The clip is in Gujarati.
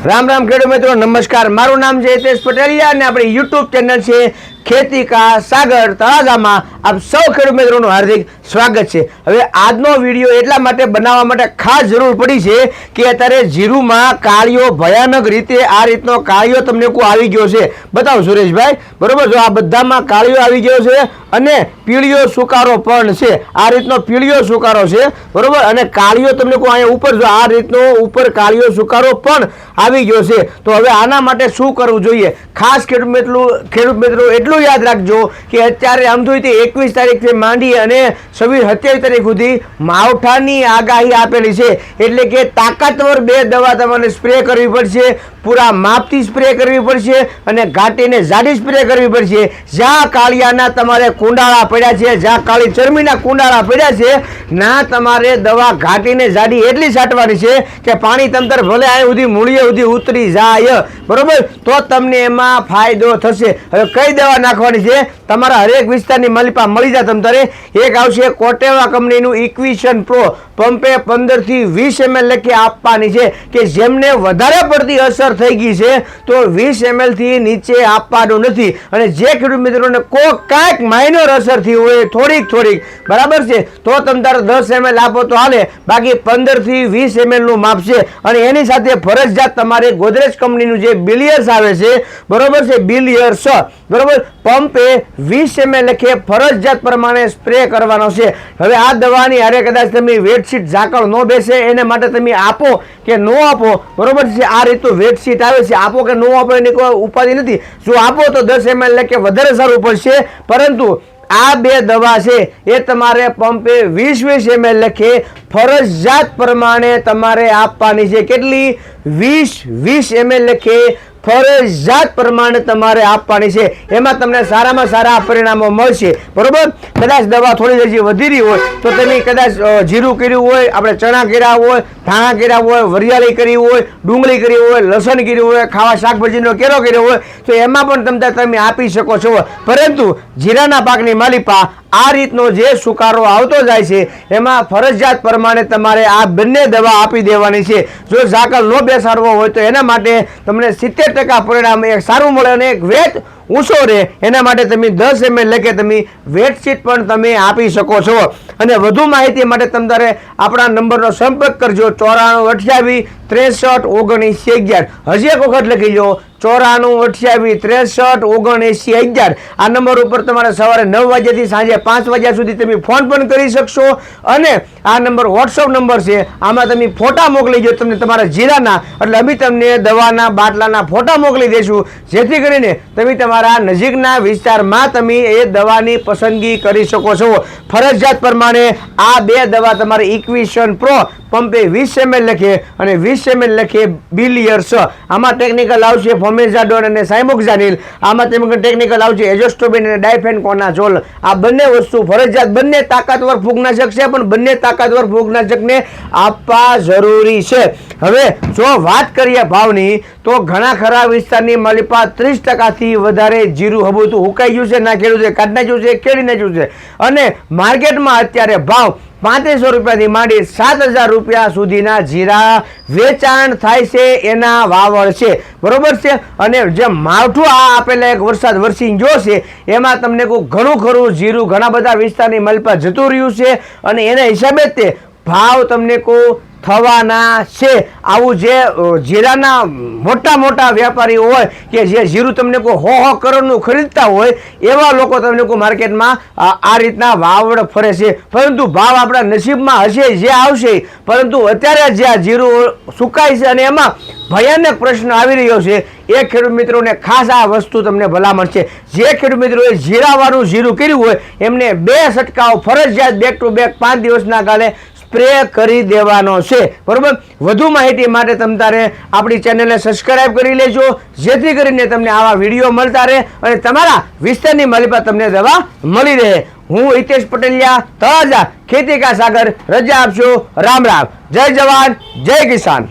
રામ રામ ખેડૂત મિત્રો, નમસ્કાર. મારું નામ છે હિતેશ પટેલિયા અને આપણી યુટ્યુબ ચેનલ છે ખેતી કા સાગર તળાજામાં આપ સૌ ખેડૂત મિત્રોનું હાર્દિક સ્વાગત છે. હવે આજનો વીડિયો એટલા માટે બનાવવા માટે ખાસ જરૂર પડી છે કે અત્યારે જીરુમાં કાળિયો ભયાનક રીતે આ રીતનો કાળિયો તમને કોઈ આવી ગયો છે. બતાવો સુરેશભાઈ, બરોબર? જો આ બધામાં કાળિયો આવી ગયો છે અને પીળિયો સુકારો પણ છે. આ રીતનો પીળિયો સુકારો છે, બરોબર? અને કાળિયો તમને કોઈ અહીંયા ઉપર જો આ રીતનો ઉપર કાળિયો સુકારો પણ આવી ગયો છે. તો હવે આના માટે શું કરવું જોઈએ? ખાસ ખેડૂત મિત્રો ખેડૂત મિત્રો, એટલું યાદ રાખજો કે અત્યારે આમ તો એકવીસ તારીખથી માંડી અને છવ્વીસ સત્યાવીસ તારીખ સુધી માવઠાની આગાહી આપેલી છે. એટલે કે તાકાતવર બે દવા તમારે સ્પ્રે કરવી પડશે. પૂરા માપથી સ્પ્રે કરવી પડશે અને ઘાટીને જાડી સ્પ્રે કરવી પડશે. જ્યાં કાળિયાના તમારે કુંડાળા પડ્યા છે, જ્યાં કાળી ચરમીના કુંડાળા પડ્યા છે, ના તમારે દવા ઘાટીને જાડી એટલી છાંટવાની છે કે પાણી તંત્ર ભલે આ સુધી મૂળીએ સુધી ઉતરી જાય. બરોબર? તો તમને એમાં ફાયદો થશે. હવે કઈ દવા નાખવાની છે? તમારા હરેક વિસ્તારની મલિપા મળી જાય તમતારે એક આવશે કોટેવા કંપનીનું ઇક્વિશન પ્રો પંપે પંદરથી વીસ એમએલ લખી આપવાની છે કે જેમને વધારે પડતી અસર થઈ ગઈ છે, તો વીસથી નીચે આપવાનું નથી. અને જે ખેડૂત મિત્રોને કોક કાંઈક માઇનર અસર થઈ હોય, થોડીક થોડીક, બરાબર છે? તો તમે તારે દસ એમએલ આપો તો હાલે, બાકી પંદરથી વીસ એમએલનું માપ છે. અને એની સાથે ફરજિયાત તમારે ગોદરેજ કંપનીનું જે બિલિયર્સ આવે છે, બરોબર છે? બિલિયર્સ. બરોબર? પંપે વીસ એમએલ લખે ફરજિયાત પ્રમાણે સ્પ્રે કરવાનો છે. હવે આ દવાની હારે કદાચ તમે વેડશીટ ઝાકળ ન બેસે, એને માટે તમે આપો કે ન આપો. બરોબર છે? આ રીતનું વેડશીટ આવે છે. આપો કે ન આપો એની કોઈ ઉપાધિ નથી. જો આપો તો દસ એમએલ લખે વધારે સારું પડશે. પરંતુ આ બે દવા છે. એ તમારે પંપે વીસ વીસ એમએલ લખે ફરજિયાત પ્રમાણે તમારે આપવાની છે. કેટલી? વીસ વીસ એમએલ લખે ફરજિયાત પ્રમાણે તમારે આપવાની છે. એમાં તમને સારામાં સારા પરિણામો મળશે. બરોબર? કદાચ દવા થોડી હજી વધી રહી હોય તો તમે કદાચ જીરું કર્યું હોય, આપણે ચણા કર્યા હોય, ધાણા કર્યા હોય, વરિયાળી કરી હોય, ડુંગળી કરી હોય, લસણ કર્યું હોય, ખાવા શાકભાજીનો કેરો કર્યો હોય, તો એમાં પણ તમને તમે આપી શકો છો. પરંતુ જીરાના પાકની માલિપા આ રીતનો જે સુકારો આવતો જાય છે, એમાં ફરજિયાત પ્રમાણે તમારે આ બંને દવા આપી દેવાની છે. જો ઝાકળ ન બેસાડવો હોય તો એના માટે તમને સિત્તેર ટકા પરિણામ એક સારું મળે અને એક વેટ ઊંચો રહે એના માટે તમે દસ એમએલ લખે તમે વેટશીટ પણ તમે આપી શકો છો. અને વધુ માહિતી માટે તમારે આપણા નંબરનો સંપર્ક કરજો. ચોરાણું અઠ્યાવીસ ત્રેસઠ ઓગણીસી અગિયાર. હજી એક વખત લખી લો ચોરાણું અઠ્યાવીસ ત્રેસઠ ઓગણએંસી અગિયાર. આ નંબર ઉપર તમારે સવારે નવ વાગ્યાથી સાંજે પાંચ વાગ્યા સુધી તમે ફોન પણ કરી શકશો. અને આ નંબર વોટ્સઅપ નંબર છે. આમાં તમે ફોટા મોકલી જો તમને તમારા જિલ્લાના એટલે અમે તમને દવાના, બાટલાના ફોટા મોકલી દઈશું જેથી કરીને તમે તમારા નજીકના વિસ્તારમાં તમે એ દવાની પસંદગી કરી શકો છો. ફરજિયાત પ્રમાણે આ બે દવા તમારે ઇક્વિશન પ્રો પંપે વીસ એમએલ લખે અને વીસ એમએલ લખીએ બિલિયર્સ આમાં ટેકનિકલ આવશે ફોમેઝાડોન અને સાયમોક્ઝાનિલ આમાં તેમ ટેકનિકલ આવશે એજોસ્ટોબિન અને ડાયફેનકોનાઝોલ આ બંને વસ્તુ ફરજિયાત, બંને તાકાતવર ફૂગનાશક છે, પણ બંને તાકાતવર ફૂગનાશકને આપવા જરૂરી છે. હવે જો વાત કરીએ ભાવની, તો ઘણા ખરા વિસ્તારની મલીપા ત્રીસ ટકાથી વધારે જીરું હબુતું હુકાઈ ગયું છે ના ખેડૂત છે, કાઢી નાખ્યું છે કેળી નાખ્યું છે. અને માર્કેટમાં અત્યારે ભાવ પાંત્રીસો રૂપિયાથી માંડી સાત હજાર રૂપિયા સુધીના જીરા વેચાણ થાય છે એના વાવડ છે. બરોબર છે? અને જે માવઠું આ આપેલા એક વરસાદ વરસી ગયો છે, એમાં તમને કોઈ ઘણું ખરું જીરું ઘણા બધા વિસ્તારની મલપા જતું રહ્યું છે. અને એના હિસાબે તે ભાવ તમને કોઈ થવાના છે. આવું જે જીરાના મોટા મોટા વેપારીઓ હોય કે જે જીરું તમને કોઈ હો હો કરોડનું ખરીદતા હોય, એવા લોકો તમને કોઈ માર્કેટમાં આ આ રીતના વાવડ ફરે છે. પરંતુ ભાવ આપણા નસીબમાં હશે જે આવશે, પરંતુ અત્યારે જે આ જીરું સુકાય છે અને એમાં ભયાનક પ્રશ્ન આવી રહ્યો છે. એ ખેડૂત મિત્રોને ખાસ આ વસ્તુ તમને ભલામણ છે. જે ખેડૂત મિત્રોએ જીરાવાળું જીરું કર્યું હોય, એમને બે સટકાઓ ફરજિયાત બેક ટુ બેક પાંચ દિવસના કાલે સ્પ્રે કરી દેવાનો છે. બરોબર? વધુ માહિતી માટે તમ તારે આપણી ચેનલને સબસ્ક્રાઈબ કરી લેજો, જેથી કરીને તમને આવા વીડિયો મળતા રહે અને તમારા વિસ્તારની માલિકા તમને દવા મળી રહે. હું હિતેશ પટેલિયા તળાજા ખેતી કા સાગર, રજા આપશો રામ રામ. જય જવાન, જય કિસાન.